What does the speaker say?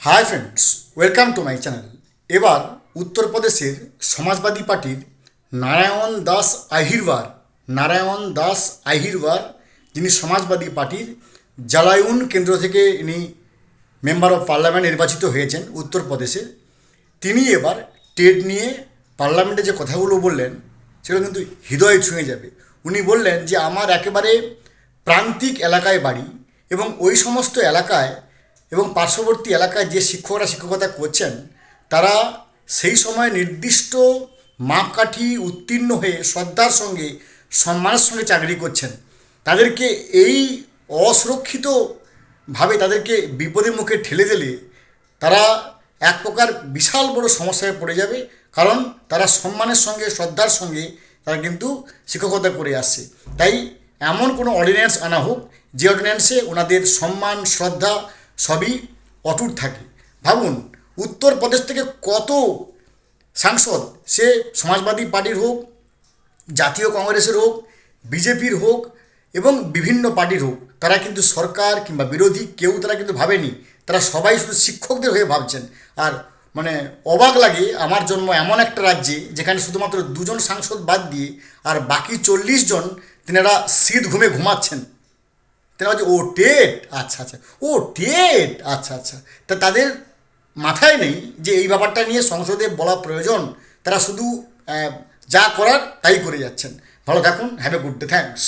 Hi friends welcome to my channel এবার উত্তরপ্রদেশের সমাজবাদী পার্টির নারায়ণ দাস আহিরবার নারায়ণ দাস আহিরবার যিনি সমাজবাদী পার্টির জালায়ুন কেন্দ্র থেকে ইনি মেম্বার অফ পার্লামেন্ট নির্বাচিত হয়েছেন উত্তরপ্রদেশে, তিনি এবার টেট নিয়ে পার্লামেন্টে যে কথাগুলো বললেন, সেগুলো কিন্তু হৃদয়ে ছুঁয়ে যাবে। উনি বললেন যে, আমার একেবারে প্রান্তিক এলাকায় বাড়ি এবং ওই সমস্ত এলাকায় এবং পার্শ্ববর্তী এলাকায় যে শিক্ষকরা, শিক্ষকতা করছেন, তারা সেই সময় নির্দিষ্ট মাপকাঠি উত্তীর্ণ হয়ে শ্রদ্ধার সঙ্গে, সম্মানের সঙ্গে চাকরি করছেন। তাদেরকে এই অসুরক্ষিতভাবে তাদেরকে বিপদের মুখে ঠেলে দিলে তারা এক প্রকার বিশাল বড় সমস্যায় পড়ে যাবে, কারণ তারা সম্মানের সঙ্গে, শ্রদ্ধার সঙ্গে তারা কিন্তু শিক্ষকতা করে আসছে। তাই এমন কোনো অর্ডিন্যান্স আনা হোক, যে অর্ডিন্যান্সে ওনাদের সম্মান, শ্রদ্ধা সবই অটুট থাকে। ভাবুন, উত্তরপ্রদেশ থেকে কত সাংসদ সে সমাজবাদী পার্টির হোক, জাতীয় কংগ্রেসের হোক, বিজেপির হোক এবং বিভিন্ন পার্টির হোক, তারা কিন্তু সরকার কিংবা বিরোধী কেউ তারা কিন্তু ভাবেনি। তারা সবাই শুধু শিক্ষকদের হয়ে ভাবছেন। আর মানে অবাক লাগে আমার জন্ম এমন একটা রাজ্যে যেখানে শুধুমাত্র দুজন সাংসদ বাদ দিয়ে আর বাকি চল্লিশ জন তেনারা শীত ঘুমে ঘুমাচ্ছেন। তেনারা বলছে, ও টেট আচ্ছা আচ্ছা। ও টেট আচ্ছা আচ্ছা। তা তাদের মাথায় নেই যে এই ব্যাপারটা নিয়ে সংসদে বলা প্রয়োজন। তারা শুধু যা করার তাই করে যাচ্ছেন। ভালো থাকুন have a good day thanks